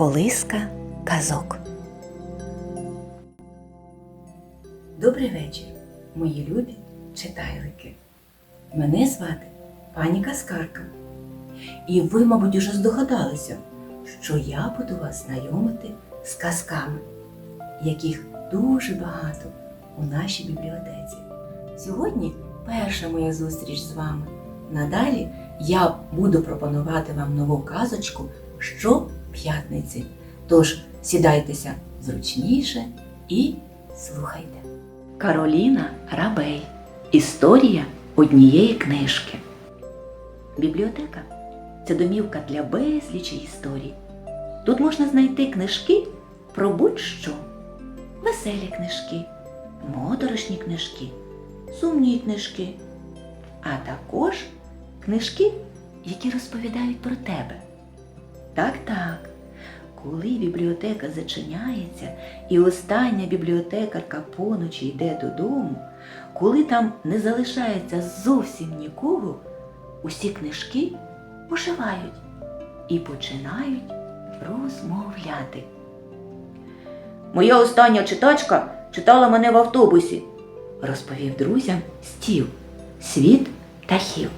Колиска казок. Добрий вечір, мої любі читайлики. Мене звати пані Каскарка. І ви, мабуть, уже здогадалися, що я буду вас знайомити з казками, яких дуже багато у нашій бібліотеці. Сьогодні перша моя зустріч з вами. Надалі я буду пропонувати вам нову казочку щоп'ятниці. Тож сідайтеся зручніше і слухайте. Кароліна Рабей. Історія однієї книжки. Бібліотека це домівка для безлічі історій. Тут можна знайти книжки про будь-що. Веселі книжки, моторошні книжки, сумні книжки, а також книжки, які розповідають про тебе. Так, так. Коли бібліотека зачиняється і остання бібліотекарка поночі йде додому, коли там не залишається зовсім нікого, усі книжки оживають і починають розмовляти. Моя остання читачка читала мене в автобусі, розповів друзям стів світ птахів.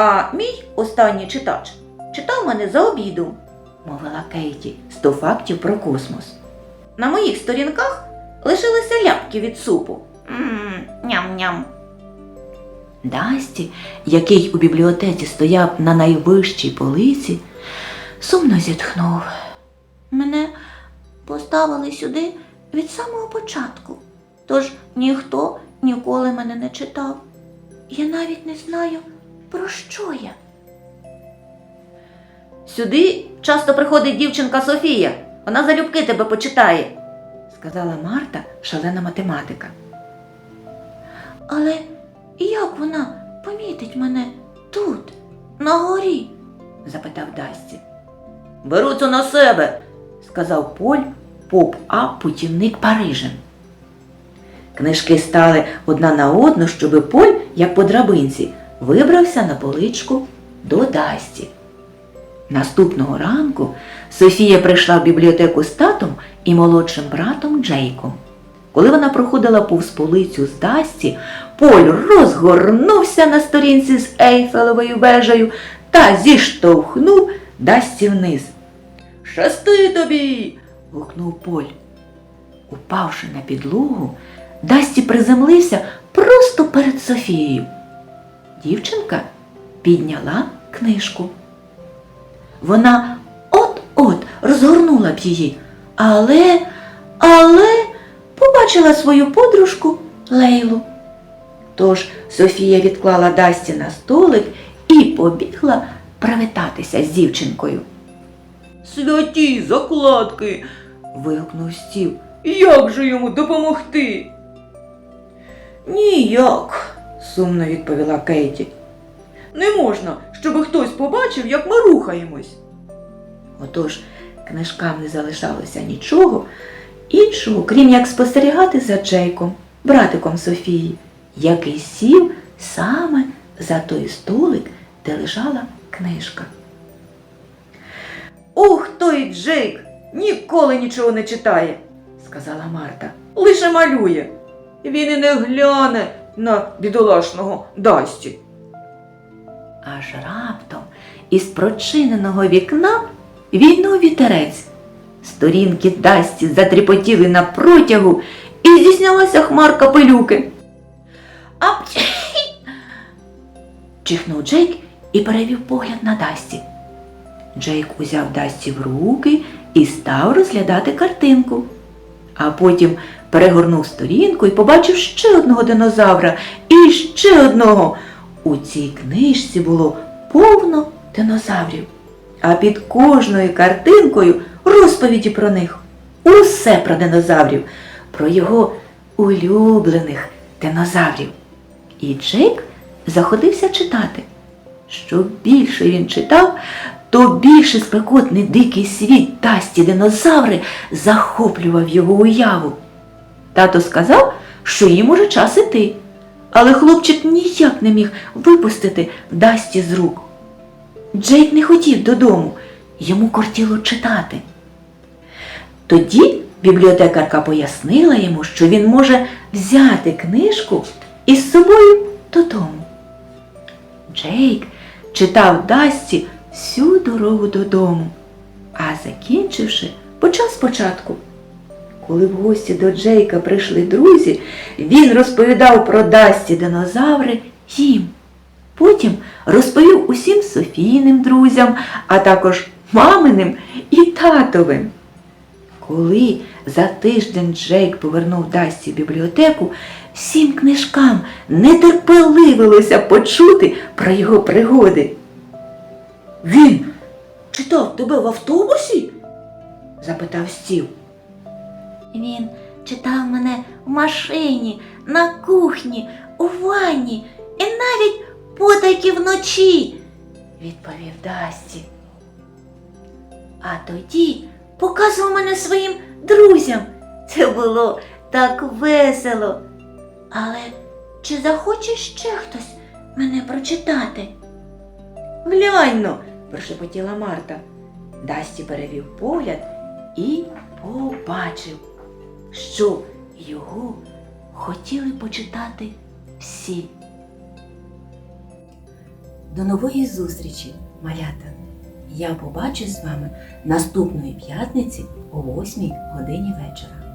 А мій останній читач читав мене за обідом, мовила Кейті сто фактів про космос. На моїх сторінках лишилися ляпки від супу. Ням-ням. Дасті, який у бібліотеці стояв на найвищій полиці, сумно зітхнув. Мене поставили сюди від самого початку, тож ніхто ніколи мене не читав. Я навіть не знаю, про що я. Сюди часто приходить дівчинка Софія. Вона залюбки тебе почитає, сказала Марта, шалена математика. Але як вона помітить мене тут, на горі? запитав Дасті. Беру це на себе, сказав Поль, поп-ап путівник Парижем. Книжки стали одна на одну, щоби Поль, як по драбинці, вибрався на поличку до Дасті. Наступного ранку Софія прийшла в бібліотеку з татом і молодшим братом Джейком. Коли вона проходила повз полицю з Дасті, Поль розгорнувся на сторінці з Ейфелевою вежею та зіштовхнув Дасті вниз. Щасти тобі. гукнув Поль. Упавши на підлогу, Дасті приземлився просто перед Софією. Дівчинка підняла книжку. Вона от-от розгорнула б її, але, але побачила свою подружку Лейлу. Тож Софія відклала Дасті на столик і побігла привітатися з дівчинкою. Святі закладки. вигукнув стів. Як же йому допомогти? Ніяк, сумно відповіла Кейті. Не можна, щоб хтось побачив, як ми рухаємось. Отож, книжкам не залишалося нічого іншого, крім як спостерігати за Джейком, братиком Софії, який сів саме за той столик, де лежала книжка. Ух, той Джейк ніколи нічого не читає, сказала Марта. Лише малює. Він і не гляне на бідолашного Дасті. Аж раптом із прочиненого вікна війнув вітерець. Сторінки Дасті затріпотіли на протягу і здійснялася хмарка пилюки. Апчі! чихнув Джейк і перевів погляд на Дасті. Джейк узяв Дасті в руки і став розглядати картинку. А потім перегорнув сторінку і побачив ще одного динозавра і ще одного. У цій книжці було повно динозаврів, а під кожною картинкою розповіді про них. Усе про динозаврів, про його улюблених динозаврів. І Джейк заходився читати. Що більше він читав, то більше спекотний дикий світ тасті динозаври захоплював його уяву. Тато сказав, що їм уже час іти, але хлопчик ніяк не міг випустити Дасті з рук. Джейк не хотів додому йому кортіло читати. Тоді бібліотекарка пояснила йому, що він може взяти книжку із собою додому. Джейк читав Дасті всю дорогу додому, а закінчивши, почав спочатку. Коли в гості до Джейка прийшли друзі, він розповідав про Дасті динозаври їм. Потім розповів усім Софійним друзям, а також маминим і татовим. Коли за тиждень Джейк повернув Дасті в бібліотеку, всім книжкам нетерпеливилося почути про його пригоди. Він читав тебе в автобусі? запитав стів. Він читав мене в машині, на кухні, у ванні і навіть потайки вночі, відповів Дасті. А тоді показував мене своїм друзям. Це було так весело. Але чи захоче ще хтось мене прочитати? Гляньно, прошепотіла Марта. Дасті перевів погляд і побачив, що його хотіли почитати всі. До нової зустрічі, малята! Я побачусь з вами наступної п'ятниці о 8 годині вечора.